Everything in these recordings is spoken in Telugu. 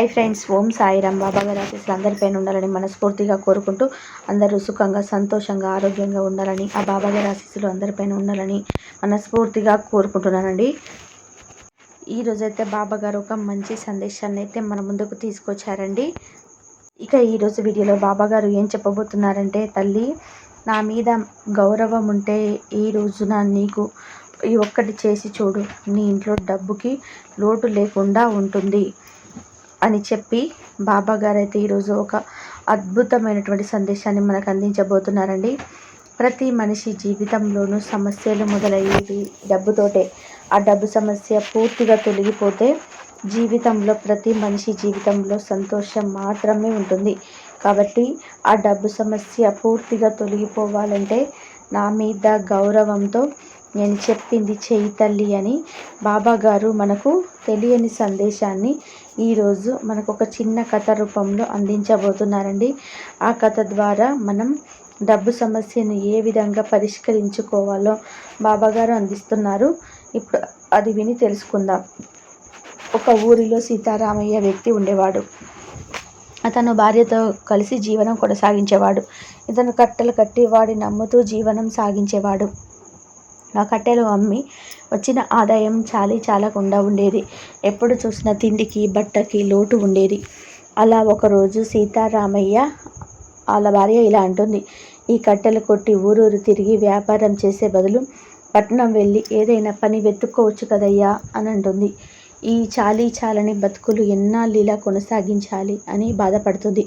Hi friends Om Sairam. బాబా గారి ఆశీస్సులు అందరిపైన ఉండాలని మనస్ఫూర్తిగా కోరుకుంటూ అందరూ సుఖంగా సంతోషంగా ఆరోగ్యంగా ఉండాలని ఆ బాబా గారి ఆశీస్సులు అందరిపైన ఉండాలని మనస్ఫూర్తిగా కోరుకుంటున్నానండి. ఈరోజైతే బాబా గారు ఒక మంచి సందేశాన్ని అయితే మన ముందుకు తీసుకొచ్చారండి. ఇక ఈరోజు వీడియోలో బాబా గారు ఏం చెప్పబోతున్నారంటే తల్లి నా మీద గౌరవం ఉంటే ఈ రోజున నీకు ఈ ఒక్కటి చేసి చూడు. నీ ఇంట్లో డబ్బుకి లోటు లేకుండా ఉంటుంది. అని చెప్పి బాబా గారు అయితే ఈరోజు ఒక అద్భుతమైనటువంటి సందేశాన్ని మనకు అందించబోతున్నారండి. ప్రతి మనిషి జీవితంలోనూ సమస్యలు మొదలయ్యేవి డబ్బుతోటే. ఆ డబ్బు సమస్య పూర్తిగా తొలగిపోతే జీవితంలో ప్రతి మనిషి జీవితంలో సంతోషం మాత్రమే ఉంటుంది. కాబట్టి ఆ డబ్బు సమస్య పూర్తిగా తొలగిపోవాలంటే నా మీద గౌరవంతో నేను చెప్పింది చేయి తల్లి అని బాబా గారు మనకు తెలియని సందేశాన్ని ఈరోజు మనకు ఒక చిన్న కథ రూపంలో అందించబోతున్నారండి. ఆ కథ ద్వారా మనం డబ్బు సమస్యను ఏ విధంగా పరిష్కరించుకోవాలో బాబాగారు అందిస్తున్నారు. ఇప్పుడు అది విని తెలుసుకుందాం. ఒక ఊరిలో సీతారామయ్య వ్యక్తి ఉండేవాడు. అతను భార్యతో కలిసి జీవనం కొనసాగించేవాడు. ఇతను కట్టెలు కట్టి వాడి నమ్ముతూ జీవనం సాగించేవాడు. ఆ కట్టెలు అమ్మి వచ్చిన ఆదాయం చాలీ చాలకుండా ఉండేది. ఎప్పుడు చూసినా తిండికి బట్టకి లోటు ఉండేది. అలా ఒకరోజు సీతారామయ్య వాళ్ళ భార్య ఇలా అంటుంది ఈ కట్టెలు కొట్టి ఊరూరు తిరిగి వ్యాపారం చేసే బదులు పట్నం వెళ్ళి ఏదైనా పని వెతుక్కోవచ్చు కదయ్యా అని అంటుంది. ఈ చాలీ చాలని బతుకులు ఎన్నాళ్ళు కొనసాగించాలి అని బాధపడుతుంది.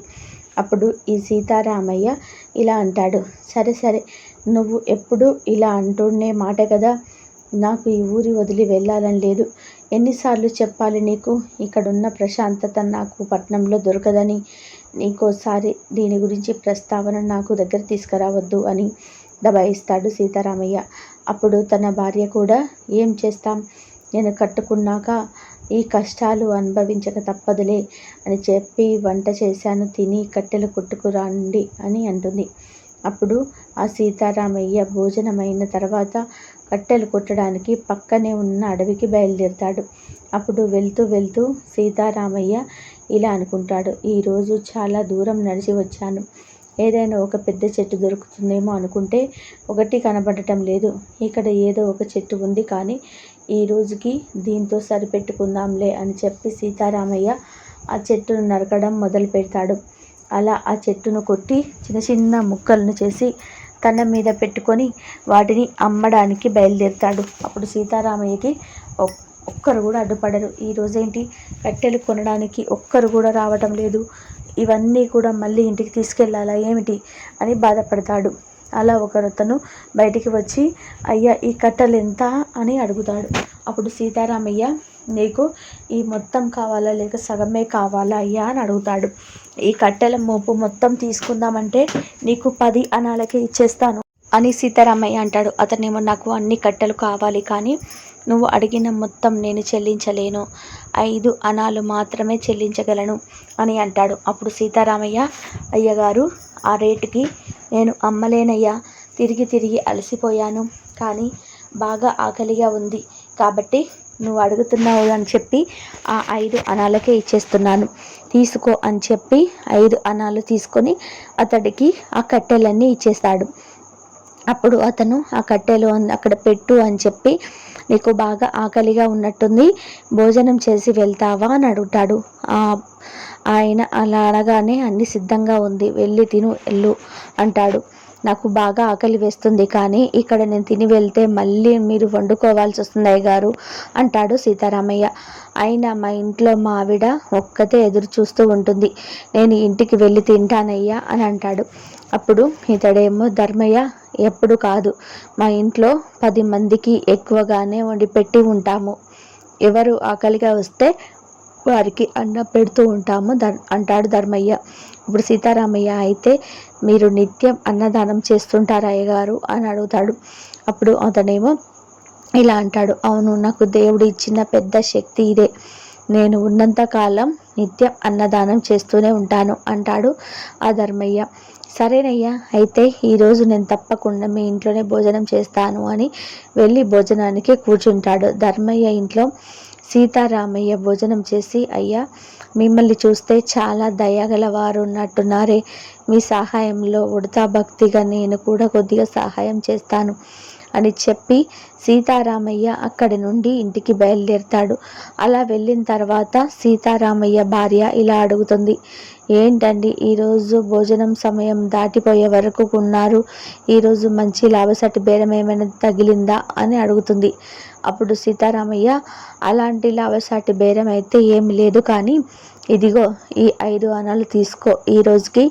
అప్పుడు ఈ సీతారామయ్య ఇలా అంటాడు సరే సరే నువ్వు ఎప్పుడు ఇలా అంటూనే మాట కదా. నాకు ఈ ఊరి వదిలి వెళ్ళాలని లేదు. ఎన్నిసార్లు చెప్పాలి నీకు? ఇక్కడున్న ప్రశాంతత నాకు పట్నంలో దొరకదని. నీకోసారి దీని గురించి ప్రస్తావన నాకు దగ్గర తీసుకురావద్దు అని దబాయిస్తాడు సీతారామయ్య. అప్పుడు తన భార్య కూడా ఏం చేస్తాం? నేను కట్టుకున్నాక ఈ కష్టాలు అనుభవించక తప్పదులే అని చెప్పి వంట చేశాను. తిని కట్టెలు కొట్టుకురండి అని అంటుంది. అప్పుడు ఆ సీతారామయ్య భోజనమైన తర్వాత కట్టెలు కొట్టడానికి పక్కనే ఉన్న అడవికి బయలుదేరుతాడు. అప్పుడు వెళ్తూ వెళ్తూ సీతారామయ్య ఇలా అనుకుంటాడు ఈరోజు చాలా దూరం నడిచి వచ్చాను. ఏదైనా ఒక పెద్ద చెట్టు దొరుకుతుందేమో అనుకుంటే ఒకటి కనబడటం లేదు. ఇక్కడ ఏదో ఒక చెట్టు ఉంది కానీ ఈ రోజుకి దీంతో సరిపెట్టుకుందాంలే అని చెప్పి సీతారామయ్య ఆ చెట్టును నరకడం మొదలు పెడతాడు అలా ఆ చెట్టును కొట్టి చిన్న చిన్న ముక్కలను చేసి తన మీద పెట్టుకొని వాటిని అమ్మడానికి బయలుదేరుతాడు. అప్పుడు సీతారామయ్యకి ఒక్కరు కూడా అడ్డుపడరు. ఈరోజేంటి కట్టెలు కొనడానికి ఒక్కరు కూడా రావటం లేదు. ఇవన్నీ కూడా మళ్ళీ ఇంటికి తీసుకెళ్ళాలా ఏమిటి? అని బాధపడతాడు. అలా ఒకరతను బయటికి వచ్చి అయ్యా ఈ కట్టెలు ఎంత? అని అడుగుతాడు. అప్పుడు సీతారామయ్య నీకు ఈ మొత్తం కావాలా? లేక సగమే కావాలా? అయ్యా అని అడుగుతాడు. ఈ కట్టెల మోపు మొత్తం తీసుకుందామంటే నీకు పది అనాలకే ఇచ్చేస్తాను అని సీతారామయ్య అంటాడు. అతనేమో నాకు అన్ని కట్టెలు కావాలి కానీ నువ్వు అడిగిన మొత్తం నేను చెల్లించలేను. ఐదు అనాలు మాత్రమే చెల్లించగలను అని అంటాడు. అప్పుడు సీతారామయ్య అయ్యగారు ఆ రేటుకి నేను అమ్మలేనయ్యా. తిరిగి తిరిగి అలసిపోయాను కానీ బాగా ఆకలిగా ఉంది కాబట్టి నువ్వు అడుగుతున్నావు అని చెప్పి ఆ ఐదు అనాలకే ఇచ్చేస్తున్నాను. తీసుకో అని చెప్పి ఐదు అనాలు తీసుకొని అతడికి ఆ కట్టెలన్నీ ఇచ్చేస్తాడు. అప్పుడు అతను ఆ కట్టెలు అక్కడ పెట్టు అని చెప్పి నీకు బాగా ఆకలిగా ఉన్నట్టుంది భోజనం చేసి వెళ్తావా? అని అడుగుతాడు. ఆయన అలా అనగానే అన్ని సిద్ధంగా ఉంది. వెళ్ళి తిను వెళ్ళు అంటాడు. నాకు బాగా ఆకలి వేస్తుంది కానీ ఇక్కడ నేను తిని వెళ్తే మళ్ళీ మీరు వండుకోవాల్సి వస్తుంది అయ్యగారు అంటాడు సీతారామయ్య. అయినా మా ఇంట్లో మా ఆవిడ ఒక్కతే ఎదురు చూస్తూ ఉంటుంది. నేను ఇంటికి వెళ్ళి తింటానయ్యా అని అంటాడు. అప్పుడు ఇతడేమో ధర్మయ్య ఎప్పుడు కాదు. మా ఇంట్లో పది మందికి ఎక్కువగానే వండి పెట్టి ఉంటాము. ఎవరు ఆకలిగా వస్తే వారికి అన్నం పెడుతూ ఉంటాము అంటాడు ధర్మయ్య. ఇప్పుడు సీతారామయ్య అయితే మీరు నిత్యం అన్నదానం చేస్తుంటారా అయ్యగారు? అని అడుగుతాడు. అప్పుడు అతనేమో ఇలా అంటాడు. అవును నాకు దేవుడు ఇచ్చిన పెద్ద శక్తి ఇదే. నేను ఉన్నంతకాలం నిత్యం అన్నదానం చేస్తూనే ఉంటాను అంటాడు ఆ ధర్మయ్య. సరేనయ్యా అయితే ఈరోజు నేను తప్పకుండా మీ ఇంట్లోనే భోజనం చేస్తాను అని వెళ్ళి భోజనానికి కూర్చుంటాడు. ధర్మయ్య ఇంట్లో సీతారామయ్య భోజనం చేసి అయ్యా మిమ్మల్ని చూస్తే చాలా దయగల వారు ఉన్నట్టున్నారే మీ సహాయంలో ఉడతా భక్తిగా నేను కూడా కొద్దిగా సహాయం చేస్తాను అని చెప్పి సీతారామయ్య అక్కడి నుండి ఇంటికి బయలుదేరుతాడు. అలా వెళ్ళిన తర్వాత సీతారామయ్య భార్య ఇలా అడుగుతుంది ఏంటండి ఈరోజు భోజనం సమయం దాటిపోయే వరకు ఉన్నారు. ఈరోజు మంచి లాభసటి బేరం ఏమైనా తగిలిందా? అని అడుగుతుంది. అప్పుడు సీతారామయ్య అలాంటి లాభసాటి బేరం అయితే ఏమి లేదు కానీ ఇదిగో ఈ ఐదు అనాలు తీసుకో. ఈ రోజుకి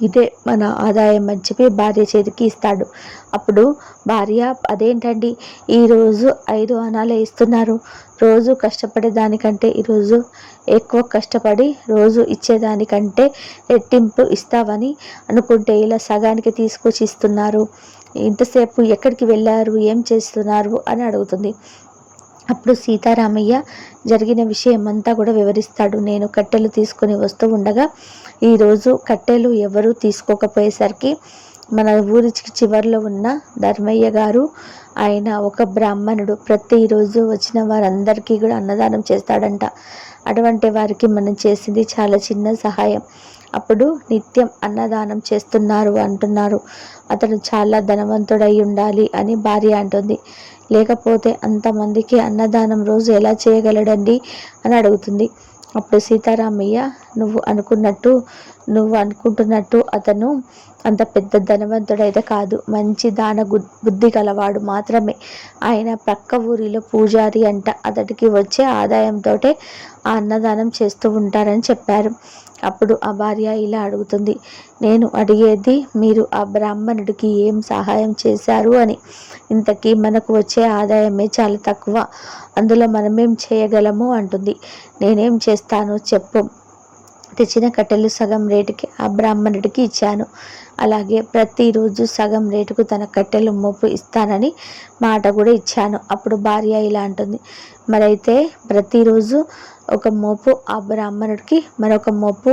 ఇదే మన ఆదాయం అని చెప్పి భార్య చేతికి ఇస్తాడు. అప్పుడు భార్య అదేంటండి? ఈరోజు ఐదు అనాలే ఇస్తున్నారు. రోజు కష్టపడే దానికంటే ఈరోజు ఎక్కువ కష్టపడి రోజు ఇచ్చేదానికంటే రెట్టింపు ఇస్తావని అనుకుంటే ఇలా సగానికి తీసుకొచ్చి ఇస్తున్నారు ఇంతసేపు ఎక్కడికి వెళ్ళారు? ఏం చేస్తున్నారు? అని అడుగుతుంది. అప్పుడు సీతారామయ్య జరిగిన విషయం అంతా కూడా వివరిస్తాడు. నేను కట్టెలు తీసుకొని వస్తూ ఉండగా ఈరోజు కట్టెలు ఎవరు తీసుకోకపోయేసరికి మన ఊరి చివరిలో ఉన్న ధర్మయ్య గారు ఆయన ఒక బ్రాహ్మణుడు. ప్రతిరోజు వచ్చిన వారందరికీ కూడా అన్నదానం చేస్తాడంట. అటువంటి వారికి మనం చేసింది చాలా చిన్న సహాయం. అప్పుడు నిత్యం అన్నదానం చేస్తున్నారు అంటున్నారు. అతను చాలా ధనవంతుడై ఉండాలి అని భార్య అంటుంది. లేకపోతే అంతమందికి అన్నదానం రోజు ఎలా చేయగలడండి? అని అడుగుతుంది. అప్పుడు సీతారామయ్య నువ్వు అనుకున్నట్టు నువ్వు అనుకుంటున్నట్టు అతను అంత పెద్ద ధనవంతుడైతే కాదు. మంచి దాన బుద్ధి గలవాడు మాత్రమే. ఆయన పక్క ఊరిలో పూజారి అంట. అతడికి వచ్చే ఆదాయంతో ఆ అన్నదానం చేస్తూ ఉంటారని చెప్పారు. అప్పుడు ఆ భార్య ఇలా అడుగుతుంది నేను అడిగేది మీరు ఆ బ్రాహ్మణుడికి ఏం సహాయం చేశారు అని. ఇంతకీ మనకు వచ్చే ఆదాయమే చాలా తక్కువ అందులో మనమేం చేయగలము? అంటుంది. నేనేం చేస్తాను చెప్పు తెచ్చిన కట్టెలు సగం రేటుకి ఆ బ్రాహ్మణుడికి ఇచ్చాను. అలాగే ప్రతిరోజు సగం రేటుకు తన కట్టెలు మోపు ఇస్తానని మాట కూడా ఇచ్చాను. అప్పుడు భార్య ఇలా అంటుంది. మరైతే ప్రతిరోజు ఒక మోపు ఆ బ్రాహ్మణుడికి మరొక మోపు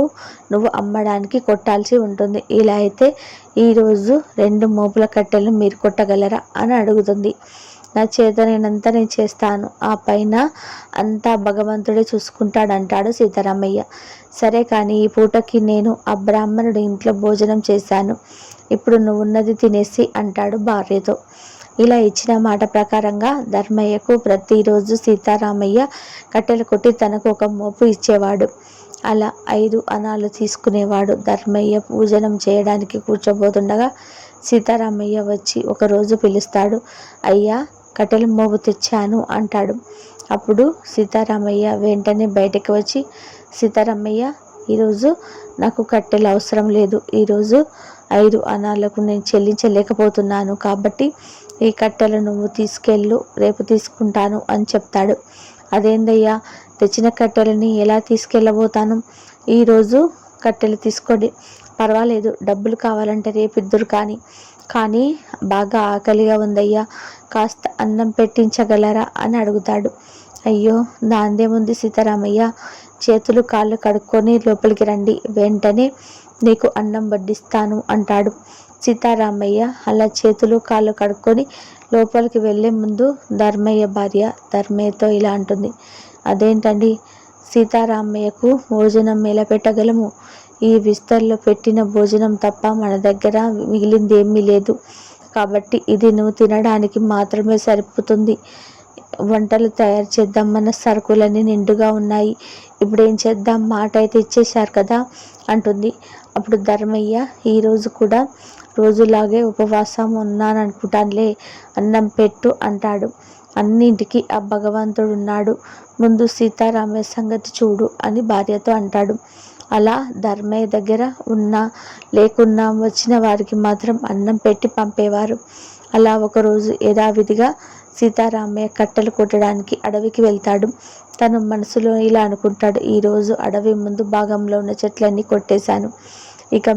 నువ్వు అమ్మడానికి కొట్టాల్సి ఉంటుంది. ఇలా అయితే ఈరోజు రెండు మోపుల కట్టెలు మీరు కొట్టగలరా అని అడుగుతుంది. నా చేతనైనంత నేను చేస్తాను. ఆ పైన అంతా భగవంతుడే చూసుకుంటాడంటాడు సీతారామయ్య. సరే కానీ ఈ పూటకి నేను ఆ బ్రాహ్మణుడి ఇంట్లో భోజనం చేశాను. ఇప్పుడు నువ్వున్నది తినేసి అంటాడు భార్యతో. ఇలా ఇచ్చిన మాట ప్రకారంగా ధర్మయ్యకు ప్రతిరోజు సీతారామయ్య కట్టెలు కొట్టి తనకు ఒక మోపు ఇచ్చేవాడు. అలా ఐదు అనాలు తీసుకునేవాడు. ధర్మయ్య పూజనం చేయడానికి కూర్చోబోతుండగా సీతారామయ్య వచ్చి ఒకరోజు పిలుస్తాడు. అయ్యా కట్టెలు మోపు తెచ్చాను అంటాడు. అప్పుడు సీతారామయ్య వెంటనే బయటకు వచ్చి సీతారామయ్య ఈరోజు నాకు కట్టెలు అవసరం లేదు. ఈరోజు ఐదు అనాలకు నేను చెల్లించలేకపోతున్నాను కాబట్టి ఈ కట్టెలు నువ్వు తీసుకెళ్ళు రేపు తీసుకుంటాను అని చెప్తాడు. అదేందయ్యా తెచ్చిన కట్టెలని ఎలా తీసుకెళ్ళబోతాను? ఈరోజు కట్టెలు తీసుకోండి. పర్వాలేదు డబ్బులు కావాలంటే రేపు ఇద్దరు కానీ కానీ బాగా ఆకలిగా ఉందయ్యా కాస్త అన్నం పెట్టించగలరా అని అడుగుతాడు. అయ్యో దాందేముంది సీతారామయ్య చేతులు కాళ్ళు కడుక్కొని లోపలికి రండి వెంటనే నీకు అన్నం వడ్డిస్తాను అంటాడు. సీతారామయ్య అలా చేతులు కాళ్ళు కడుక్కొని లోపలికి వెళ్ళే ముందు ధర్మయ్య భార్య ధర్మయ్యతో ఇలా అంటుంది. అదేంటండి? సీతారామయ్యకు భోజనం ఎలా పెట్టగలము? ఈ విస్తర్లో పెట్టిన భోజనం తప్ప మన దగ్గర మిగిలింది ఏమీ లేదు. కాబట్టి ఇది నువ్వు తినడానికి మాత్రమే సరిపోతుంది. వంటలు తయారు చేద్దాం మన సరుకులన్నీ నిండుగా ఉన్నాయి. ఇప్పుడు ఏం చేద్దాం? మాట అయితే ఇచ్చేశారు కదా? అంటుంది. అప్పుడు ధర్మయ్య ఈరోజు కూడా రోజులాగే ఉపవాసం ఉన్నాననుకుంటానులే అన్నం పెట్టు అంటాడు. అన్నింటికి ఆ భగవంతుడున్నాడు. ముందు సీతారామయ్య సంగతి చూడు అని భార్యతో అంటాడు. అలా ధర్మయ్య దగ్గర ఉన్నా లేకున్నా వచ్చిన వారికి మాత్రం అన్నం పెట్టి పంపేవారు. అలా ఒకరోజు యథావిధిగా సీతారామయ్య కట్టెలు కొట్టడానికి అడవికి వెళ్తాడు. తను మనసులో ఇలా అనుకుంటాడు ఈరోజు అడవి ముందు భాగంలో ఉన్న చెట్లన్నీ కొట్టేశాను. ఇక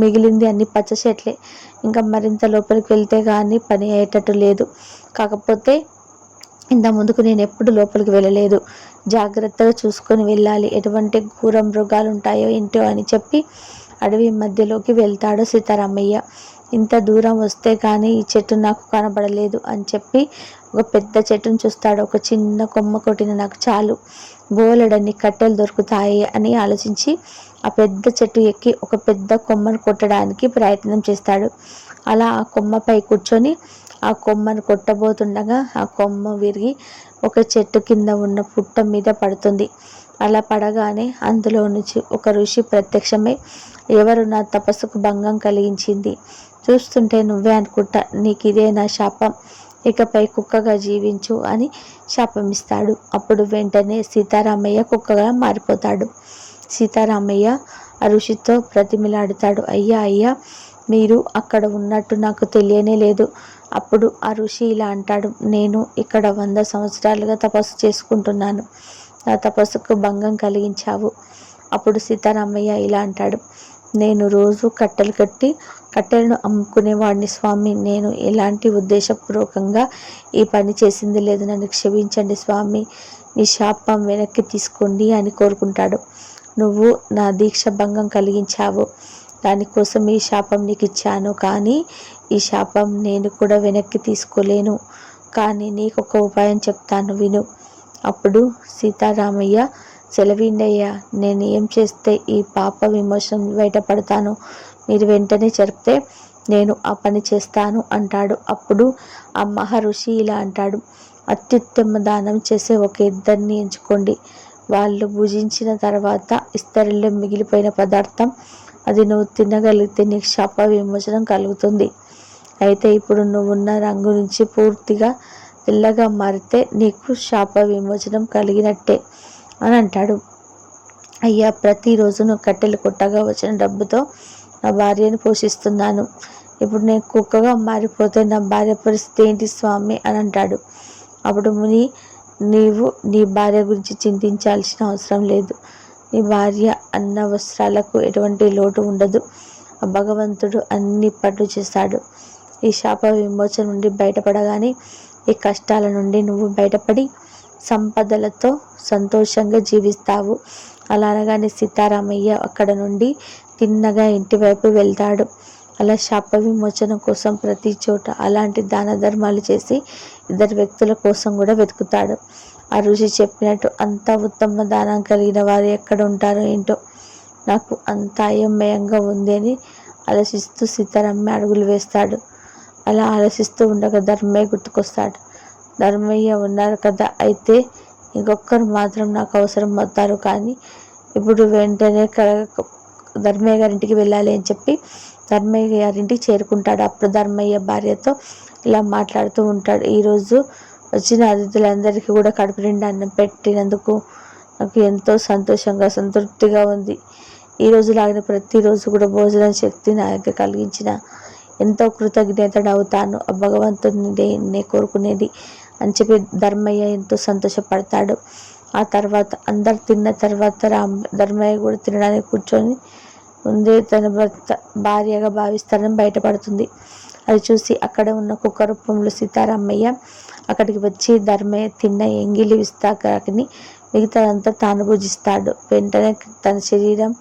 మిగిలింది అన్ని పచ్చ చెట్లే. ఇంకా మరింత లోపలికి వెళ్తే కానీ పని అయ్యేటట్టు లేదు. కాకపోతే ఇంత ముందుకు నేను ఎప్పుడు లోపలికి వెళ్ళలేదు. జాగ్రత్తగా చూసుకొని వెళ్ళాలి. ఎటువంటి ఘోర మృగాలు ఉంటాయో ఏంటో అని చెప్పి అడవి మధ్యలోకి వెళ్తాడు సీతారామయ్య. ఇంత దూరం వస్తే కానీ ఈ చెట్టు నాకు కనబడలేదు అని చెప్పి ఒక పెద్ద చెట్టును చూస్తాడు. ఒక చిన్న కొమ్మ కొట్టిన నాకు చాలు. బోలెడన్ని కట్టెలు దొరుకుతాయి అని ఆలోచించి ఆ పెద్ద చెట్టు ఎక్కి ఒక పెద్ద కొమ్మను కొట్టడానికి ప్రయత్నం చేస్తాడు. అలా ఆ కొమ్మపై కూర్చొని ఆ కొమ్మను కొట్టబోతుండగా ఆ కొమ్మ విరిగి ఒక చెట్టు కింద ఉన్న పుట్ట మీద పడుతుంది. అలా పడగానే అందులో నుంచి ఒక ఋషి ప్రత్యక్షమై ఎవరు నా తపస్సుకు భంగం కలిగించింది. చూస్తుంటే నువ్వే అనుకుంటా నీకు ఇదే నా శాపం. ఇకపై కుక్కగా జీవించు అని శాపమిస్తాడు. అప్పుడు వెంటనే సీతారామయ్య కుక్కగా మారిపోతాడు. సీతారామయ్య ఆ ఋషితో ప్రతిమిలాడుతాడు. అయ్యా అయ్యా మీరు అక్కడ ఉన్నట్టు నాకు తెలియనే లేదు. అప్పుడు ఆ ఋషి ఇలా అంటాడు నేను ఇక్కడ వంద సంవత్సరాలుగా తపస్సు చేసుకుంటున్నాను. నా తపస్సుకు భంగం కలిగించావు. అప్పుడు సీతారామయ్య ఇలా అంటాడు నేను రోజు కట్టెలు కట్టి కట్టెలను అమ్ముకునేవాడిని స్వామి. నేను ఎలాంటి ఉద్దేశపూర్వకంగా ఈ పని చేసింది లేదు. నన్ను క్షమించండి స్వామి. నీ శాపం వెనక్కి తీసుకోండి అని కోరుకుంటాడు. నువ్వు నా దీక్ష భంగం కలిగించావు. దానికోసం ఈ శాపం నీకు ఇచ్చాను కానీ ఈ శాపం నేను కూడా వెనక్కి తీసుకోలేను. కానీ నీకు ఒక ఉపాయం చెప్తాను విను. అప్పుడు సీతారామయ్య సెలవిండయ్య నేను ఏం చేస్తే ఈ పాప విమోచన బయటపడతాను మీరు వెంటనే చెప్తే నేను ఆ పని చేస్తాను అంటాడు. అప్పుడు ఆ మహర్షి ఇలా అంటాడు అత్యుత్తమ దానం చేసే ఒక ఇద్దరిని ఎంచుకోండి. వాళ్ళు భుజించిన తర్వాత ఇస్తరిలో మిగిలిపోయిన పదార్థం అది నువ్వు తినగలిగితే నీకు శాప విమోచనం కలుగుతుంది. అయితే ఇప్పుడు నువ్వున్న రంగు నుంచి పూర్తిగా తెల్లగా మారితే నీకు శాప విమోచనం కలిగినట్టే అని అంటాడు. అయ్యా ప్రతిరోజు నువ్వు కట్టెలు కొట్టగా వచ్చిన డబ్బుతో నా భార్యను పోషిస్తున్నాను. ఇప్పుడు నేను కుక్కగా మారిపోతే నా భార్య పరిస్థితి ఏంటి స్వామి అని అంటాడు. అప్పుడు ముని నీవు నీ భార్య గురించి చింతించాల్సిన అవసరం లేదు. నీ భార్య అన్న వస్త్రాలకు ఎటువంటి లోటు ఉండదు. భగవంతుడు అన్ని పట్టు చేస్తాడు. ఈ శాప విమోచన నుండి బయటపడగానే ఈ కష్టాల నుండి నువ్వు బయటపడి సంపదలతో సంతోషంగా జీవిస్తావు. అలా అనగానే సీతారామయ్య అక్కడ నుండి తిన్నగా ఇంటివైపు వెళ్తాడు. అలా శాప విమోచన కోసం ప్రతి చోట అలాంటి దాన ధర్మాలు చేసి ఇద్దరు వ్యక్తుల కోసం కూడా వెతుకుతాడు. ఆ ఋషి చెప్పినట్టు అంత ఉత్తమ దానం కలిగిన వారు ఎక్కడ ఉంటారో ఏంటో నాకు అంత అయోమయంగా ఉంది అని ఆలోచిస్తూ సీతారామ్య అడుగులు వేస్తాడు. అలా ఆలోచిస్తూ ఉండగా ధర్మయ్య గుర్తుకొస్తాడు. ధర్మయ్య ఉన్నారు కదా అయితే ఇంకొకరు మాత్రం నాకు అవసరం అవుతారు కానీ ఇప్పుడు వెంటనే ధర్మయ్య గారింటికి వెళ్ళాలి అని చెప్పి ధర్మయ్య గారింటికి చేరుకుంటాడు. అప్పుడు ధర్మయ్య భార్యతో ఇలా మాట్లాడుతూ ఉంటాడు. ఈరోజు వచ్చిన అతిథులందరికీ కూడా కడుపు నిండా అన్నం పెట్టినందుకు నాకు ఎంతో సంతోషంగా సంతృప్తిగా ఉంది. ఈ లాగిన ప్రతిరోజు కూడా భోజన శక్తి నాకు కలిగించిన ఎంతో కృతజ్ఞతడు అవుతాను ఆ భగవంతుని నే కోరుకునేది అని చెప్పి ధర్మయ్య ఎంతో సంతోషపడతాడు. ఆ తర్వాత అందరు తిన్న తర్వాత రామ్ ధర్మయ్య కూడా తినడానికి కూర్చొని ముందే తన భర్త భార్యగా భావిస్తారని బయటపడుతుంది. అది చూసి అక్కడ ఉన్న కుక్క రూపంలో సీతారామయ్య అక్కడికి వచ్చి ధర్మయ్య తిన్న ఎంగిలి విస్తాకాకిని మిగతాదంతా తాను భుజిస్తాడు. వెంటనే తన శరీరం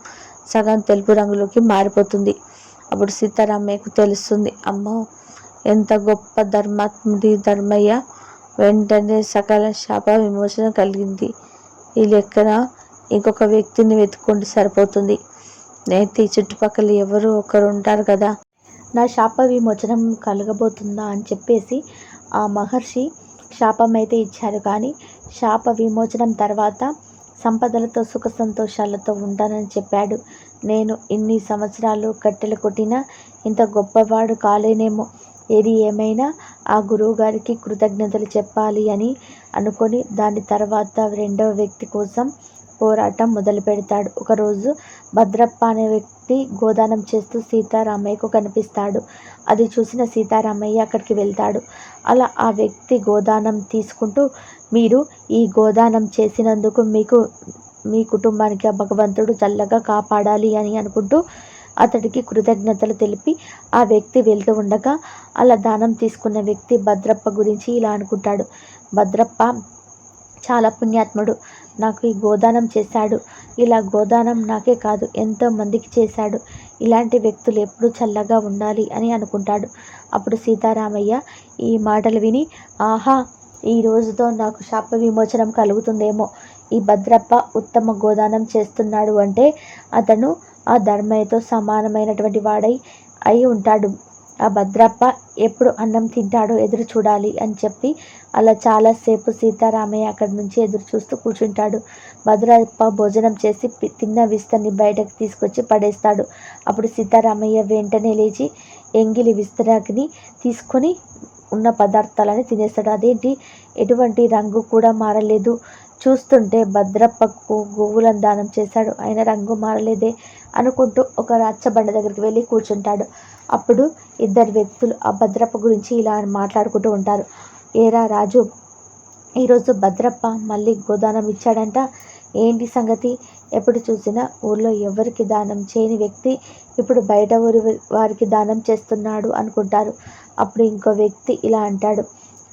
సగం తెలుపు రంగులోకి మారిపోతుంది. అప్పుడు సీతారామయ్యకు తెలుస్తుంది అమ్మో ఎంత గొప్ప ధర్మాత్ముడి ధర్మయ్య. వెంటనే సకల శాప విమోచన కలిగింది. ఈ లెక్కన ఇంకొక వ్యక్తిని వెతుక్కుంటే సరిపోతుంది. నేతి చుట్టుపక్కల ఎవరు ఒకరు ఉంటారు కదా. నా శాప విమోచనం కలగబోతుందా? అని చెప్పేసి ఆ మహర్షి శాపం అయితే ఇచ్చారు. కానీ శాప విమోచనం తర్వాత సంపదలతో సుఖ సంతోషాలతో ఉంటానని చెప్పాడు. నేను ఇన్ని సంవత్సరాలు కట్టెలు కొట్టినా ఇంత గొప్పవాడు కాలేనేమో. ఏది ఏమైనా ఆ గురువుగారికి కృతజ్ఞతలు చెప్పాలి అని అనుకొని దాని తర్వాత రెండవ వ్యక్తి కోసం పోరాటం మొదలు పెడతాడు. ఒకరోజు భద్రప్ప అనే వ్యక్తి గోదానం చేస్తూ సీతారామయ్యకు కనిపిస్తాడు. అది చూసిన సీతారామయ్య అక్కడికి వెళ్తాడు. అలా ఆ వ్యక్తి గోదానం తీసుకుంటూ మీరు ఈ గోదానం చేసినందుకు మీకు మీ కుటుంబానికి ఆ భగవంతుడు చల్లగా కాపాడాలి అని అనుకుంటూ అతడికి కృతజ్ఞతలు తెలిపి ఆ వ్యక్తి వెళ్తూ ఉండగా అలా దానం తీసుకున్న వ్యక్తి భద్రప్ప గురించి ఇలా అనుకుంటాడు. భద్రప్ప చాలా పుణ్యాత్ముడు. నాకు ఈ గోదానం చేశాడు. ఇలా గోదానం నాకే కాదు ఎంతో మందికి చేశాడు. ఇలాంటి వ్యక్తులు ఎప్పుడు చల్లగా ఉండాలి అని అనుకుంటాడు. అప్పుడు సీతారామయ్య ఈ మాటలు విని ఆహా ఈ రోజుతో నాకు శాప విమోచనం కలుగుతుందేమో. ఈ భద్రప్ప ఉత్తమ గోదానం చేస్తున్నాడు అంటే అతను ఆ ధర్మయ్యతో సమానమైనటువంటి వాడై అయి ఉంటాడు. ఆ భద్రప్ప ఎప్పుడు అన్నం తింటాడో ఎదురు చూడాలి అని చెప్పి అలా చాలాసేపు సీతారామయ్య అక్కడి నుంచి ఎదురు చూస్తూ కూర్చుంటాడు. భద్రప్ప భోజనం చేసి తిన్న విస్తని బయటకు తీసుకొచ్చి పడేస్తాడు. అప్పుడు సీతారామయ్య వెంటనే లేచి ఎంగిలి విస్తరాకిని తీసుకొని ఉన్న పదార్థాలని తినేస్తాడు. అదేంటి? ఎటువంటి రంగు కూడా మారలేదు. చూస్తుంటే భద్రప్పకు గోవులను దానం చేశాడు. ఆయన రంగు మారలేదే అనుకుంటూ ఒక రచ్చబండ దగ్గరికి వెళ్ళి కూర్చుంటాడు. అప్పుడు ఇద్దరు వ్యక్తులు ఆ భద్రప్ప గురించి ఇలా మాట్లాడుకుంటూ ఉంటారు. ఏరా రాజు ఈరోజు భద్రప్ప మళ్ళీ గోదానం ఇచ్చాడంట. ఏంటి సంగతి? ఎప్పుడు చూసినా ఊళ్ళో ఎవరికి దానం చేయని వ్యక్తి ఇప్పుడు బయట ఊరి వారికి దానం చేస్తున్నాడు అనుకుంటారు. అప్పుడు ఇంకో వ్యక్తి ఇలా అంటాడు.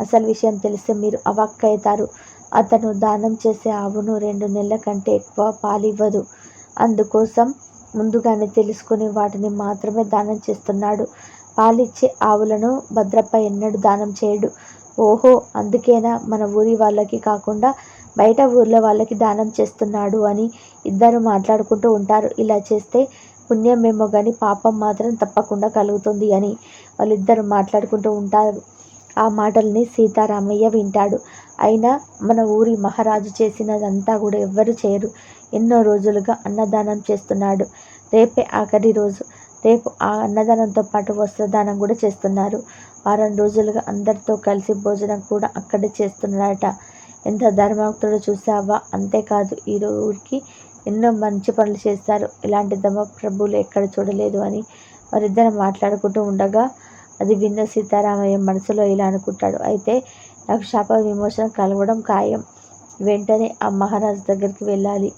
అసలు విషయం తెలిస్తే మీరు అవాక్కవుతారు అతను దానం చేసే ఆవును రెండు నెలల కంటే ఎక్కువ పాలివ్వదు. అందుకోసం ముందుగానే తెలుసుకుని వాటిని మాత్రమే దానం చేస్తున్నాడు. పాలిచ్చే ఆవులను భద్రప్ప ఎన్నడూ దానం చేయడు. ఓహో అందుకేనా మన ఊరి వాళ్ళకి కాకుండా బయట ఊర్లో వాళ్ళకి దానం చేస్తున్నాడు అని ఇద్దరు మాట్లాడుకుంటూ ఉంటారు. ఇలా చేస్తే పుణ్యమేమో కానీ పాపం మాత్రం తప్పకుండా కలుగుతుంది అని వాళ్ళిద్దరు మాట్లాడుకుంటూ ఉంటారు. ఆ మాటల్ని సీతారామయ్య వింటాడు. అయినా మన ఊరి మహారాజు చేసినదంతా కూడా ఎవ్వరు చేయరు. ఎన్నో రోజులుగా అన్నదానం చేస్తున్నాడు. రేపే ఆఖరి రోజు. రేపు ఆ అన్నదానంతో పాటు వస్త్రదానం కూడా చేస్తున్నారు. వారం రోజులుగా అందరితో కలిసి భోజనం కూడా అక్కడే చేస్తున్నాడట ఎంత ధర్మభక్తుడో చూసావా? అంతేకాదు ఈ ఊరికి ఎన్నో మంచి పనులు చేస్తారు. ఇలాంటి ప్రభువులు ఎక్కడ చూడలేదు అని వారిద్దరం మాట్లాడుకుంటూ ఉండగా అది విన్న సీతారామయ్య మనసులో ఇలా అనుకుంటాడు. అయితే నాకు శాప విమోచన కలవడం ఖాయం. వెంటనే ఆ మహారాజు దగ్గరికి వెళ్ళాలి.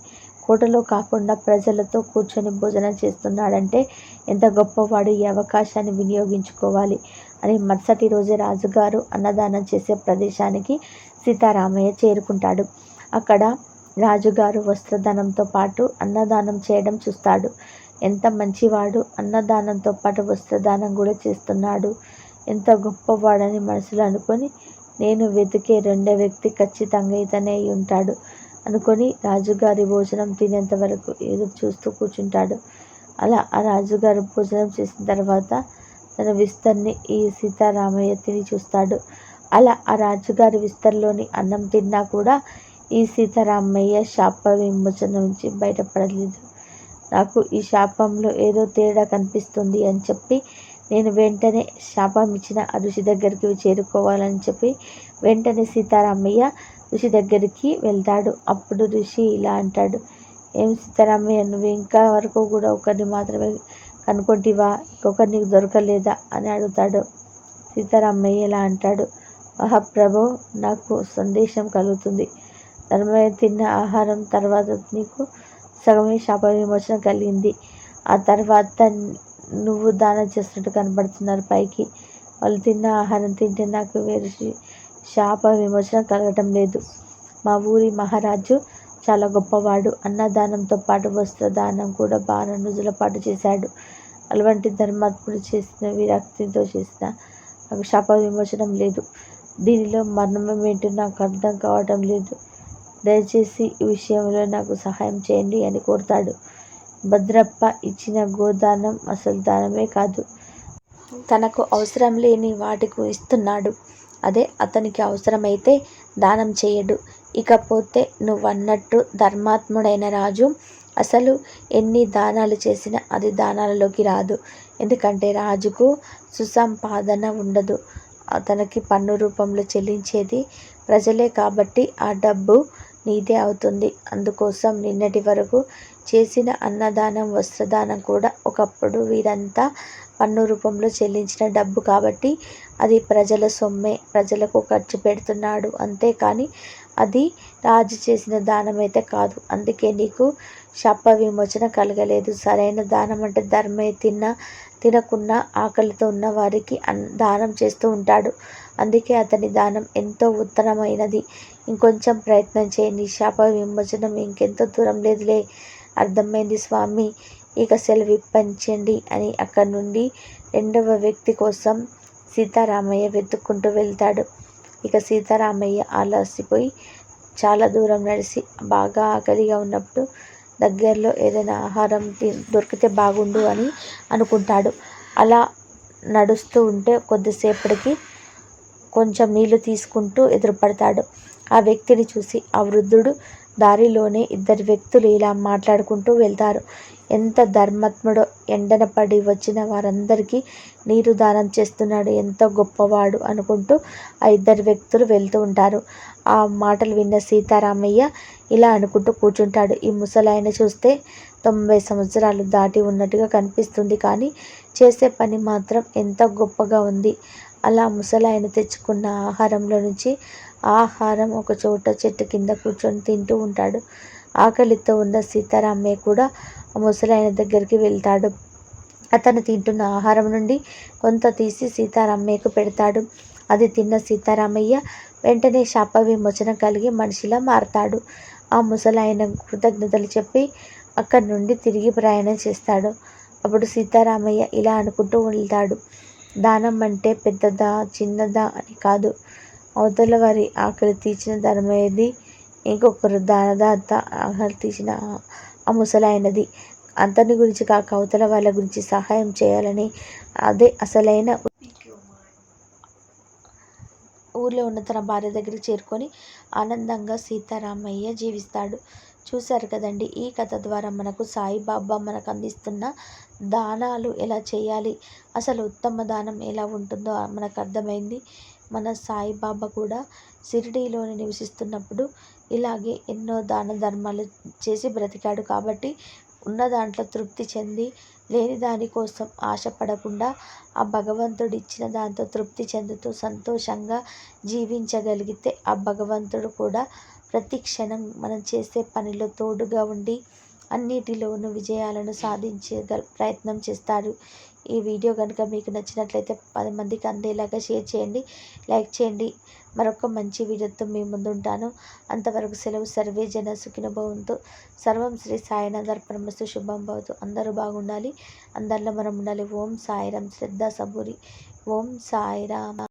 కోటలో కాకుండా ప్రజలతో కూర్చొని భోజనం చేస్తున్నాడంటే ఎంత గొప్పవాడు ఈ అవకాశాన్ని వినియోగించుకోవాలి అని మరుసటి రోజే రాజుగారు అన్నదానం చేసే ప్రదేశానికి సీతారామయ్య చేరుకుంటాడు. అక్కడ రాజుగారు వస్త్రదానంతో పాటు అన్నదానం చేయడం చూస్తాడు. ఎంత మంచివాడు అన్నదానంతో పాటు వస్త్రదానం కూడా చేస్తున్నాడు. ఎంత గొప్పవాడని మనసులో అనుకొని నేను వెతికే రెండో వ్యక్తి ఖచ్చితంగా ఇతనే అయి ఉంటాడు అనుకొని రాజుగారి భోజనం తినేంత వరకు ఎదురు చూస్తూ కూర్చుంటాడు. అలా ఆ రాజుగారు భోజనం చేసిన తర్వాత తన విస్తర్ని ఈ సీతారామయ్య తిని చూస్తాడు. అలా ఆ రాజుగారి విస్తర్లోని అన్నం తిన్నా కూడా ఈ సీతారామయ్య శాప విమోచన నుంచి బయటపడలేదు. నాకు ఈ శాపంలో ఏదో తేడా కనిపిస్తుంది అని చెప్పి నేను వెంటనే శాపం ఇచ్చిన ఆ ఋషి దగ్గరికి చేరుకోవాలని చెప్పి వెంటనే సీతారామయ్య ఋషి దగ్గరికి వెళ్తాడు. అప్పుడు ఋషి ఇలా అంటాడు ఏం సీతారామయ్య నువ్వు ఇంకా వరకు కూడా ఒకరిని మాత్రమే కనుక్కుంటివా? ఇంకొకరిని నీకు దొరకలేదా? అని అడుగుతాడు. సీతారామయ్య ఇలా అంటాడు మహాప్రభు నాకు సందేశం కలుగుతుంది. ధర్మయ్య తిన్న ఆహారం తర్వాత నీకు సగమే శాప విమోచన కలిగింది. ఆ తర్వాత నువ్వు దానం చేస్తున్నట్టు కనబడుతున్నారు పైకి. వాళ్ళు తిన్న ఆహారం తింటే నాకు వేరు శాప విమోచన కలగటం లేదు. మా ఊరి మహారాజు చాలా గొప్పవాడు. అన్నదానంతో పాటు వస్త్రదానం కూడా బాగా రోజుల పాటు చేశాడు. అలవంటి ధర్మాత్ముడు చేసిన విరక్తితో చేసిన నాకు శాప విమోచనం లేదు. దీనిలో మరణం ఏంటో నాకు అర్థం కావటం లేదు. దయచేసి ఈ విషయంలో నాకు సహాయం చేయండి అని కోరుతాడు. భద్రప్ప ఇచ్చిన గోదానం అసలు దానమే కాదు తనకు అవసరం లేని వాటికి ఇస్తున్నాడు. అదే అతనికి అవసరమైతే దానం చేయడు. ఇకపోతే నువ్వన్నట్టు ధర్మాత్ముడైన రాజు అసలు ఎన్ని దానాలు చేసినా అది దానాలలోకి రాదు. ఎందుకంటే రాజుకు సుసంపాదన ఉండదు. అతనికి పన్ను రూపంలో చెల్లించేది ప్రజలే కాబట్టి ఆ డబ్బు నీదే అవుతుంది. అందుకోసం నిన్నటి వరకు చేసిన అన్నదానం వస్త్రదానం కూడా ఒకప్పుడు వీరంతా పన్ను రూపంలో చెల్లించిన డబ్బు కాబట్టి అది ప్రజల సొమ్మే ప్రజలకు ఖర్చు పెడుతున్నాడు. అంతేకాని అది రాజు చేసిన దానం అయితే కాదు. అందుకే నీకు శాప విమోచన కలగలేదు. సరైన దానం అంటే ధర్మే తిన్న తినకుండా ఆకలితో ఉన్న వారికి అన్ దానం చేస్తూ ఉంటాడు. అందుకే అతని దానం ఎంతో ఉత్తమమైనది. ఇంకొంచెం ప్రయత్నం చేయండి. శాప విమోచనం ఇంకెంతో దూరం లేదులే. అర్థమైంది స్వామి. ఇక సెలవిప్పించండి అని అక్కడి నుండి రెండవ వ్యక్తి కోసం సీతారామయ్య వెతుక్కుంటూ వెళ్తాడు. ఇక సీతారామయ్య ఆలసిపోయి చాలా దూరం నడిచి బాగా ఆకలిగా ఉన్నప్పుడు దగ్గరలో ఏదైనా ఆహారం దొరికితే బాగుండు అని అనుకుంటాడు. అలా నడుస్తూ ఉంటే కొద్దిసేపటికి కొంచెం నీళ్ళు తీసుకుంటూ ఎదురుపడతాడు. ఆ వ్యక్తిని చూసి ఆ వృద్ధుడు దారిలోనే ఇద్దరు వ్యక్తులు ఇలా మాట్లాడుకుంటూ వెళ్తారు. ఎంత ధర్మాత్ముడో ఎండన పడి వచ్చిన వారందరికీ నీరు దానం చేస్తున్నాడు. ఎంతో గొప్పవాడు అనుకుంటూ ఆ ఇద్దరు వ్యక్తులు వెళ్తూ ఉంటారు. ఆ మాటలు విన్న సీతారామయ్య ఇలా అనుకుంటూ కూర్చుంటాడు. ఈ ముసలాయన చూస్తే తొంభై సంవత్సరాలు దాటి ఉన్నట్టుగా కనిపిస్తుంది. కానీ చేసే పని మాత్రం ఎంత గొప్పగా ఉంది. అలా ముసలాయన తెచ్చుకున్న ఆహారంలో నుంచి ఆహారం ఒక చోట చెట్టు కింద కూర్చొని తింటూ ఉంటాడు. ఆకలితో ఉన్న సీతారామయ్య కూడా ఆ ముసలాయన దగ్గరికి వెళ్తాడు. అతను తింటున్న ఆహారం నుండి కొంత తీసి సీతారామయ్యకు పెడతాడు. అది తిన్న సీతారామయ్య వెంటనే శాప విమోచన కలిగి మనిషిలా మారతాడు. ఆ ముసలాయన కృతజ్ఞతలు చెప్పి అక్కడి నుండి తిరిగి ప్రయాణం చేస్తాడు. అప్పుడు సీతారామయ్య ఇలా అనుకుంటూ వెళ్తాడు దానం అంటే పెద్దదా చిన్నదా అని కాదు. అవతల వారి ఆకలి తీర్చిన ధనమేది ఇంకొకరు దానదాత ఆకలి తీసిన ఆ ముసలాయనది అతని గురించి కాక అవతల వాళ్ళ గురించి సహాయం చేయాలని అదే అసలైన ఊర్లో ఉన్న తన భార్య దగ్గరికి చేరుకొని ఆనందంగా సీతారామయ్య జీవిస్తాడు. చూశారు కదండి ఈ కథ ద్వారా మనకు సాయిబాబా మనకు అందిస్తున్న దానాలు ఎలా చేయాలి? అసలు ఉత్తమ దానం ఎలా ఉంటుందో మనకు అర్థమైంది. మన సాయిబాబా కూడా షిరిడీలోని నివసిస్తున్నప్పుడు ఇలాగే ఎన్నో దాన ధర్మాలు చేసి బ్రతికాడు కాబట్టి ఉన్న దాంట్లో తృప్తి చెంది లేని దానికోసం ఆశపడకుండా ఆ భగవంతుడు ఇచ్చిన దాంతో తృప్తి చెందుతూ సంతోషంగా జీవించగలిగితే ఆ భగవంతుడు కూడా ప్రతి క్షణం మనం చేసే పనిలో తోడుగా ఉండి అన్నిటిలోనూ విజయాలను సాధించే ప్రయత్నం చేస్తారు ఈ వీడియో కనుక మీకు నచ్చినట్లయితే పది మందికి అందేలాగా షేర్ చేయండి లైక్ చేయండి. మరొక మంచి వీడియోతో మీ ముందుంటాను. అంతవరకు సెలవు సర్వే జన సుఖిన భవంతు సర్వం శ్రీ సాయినాథర్పణమస్తు శుభం భవతు. అందరూ బాగుండాలి. అందరిలో మనం ఉండాలి. ఓం సాయిరాం శ్రద్ధ సబూరి. ఓం సాయిరామ.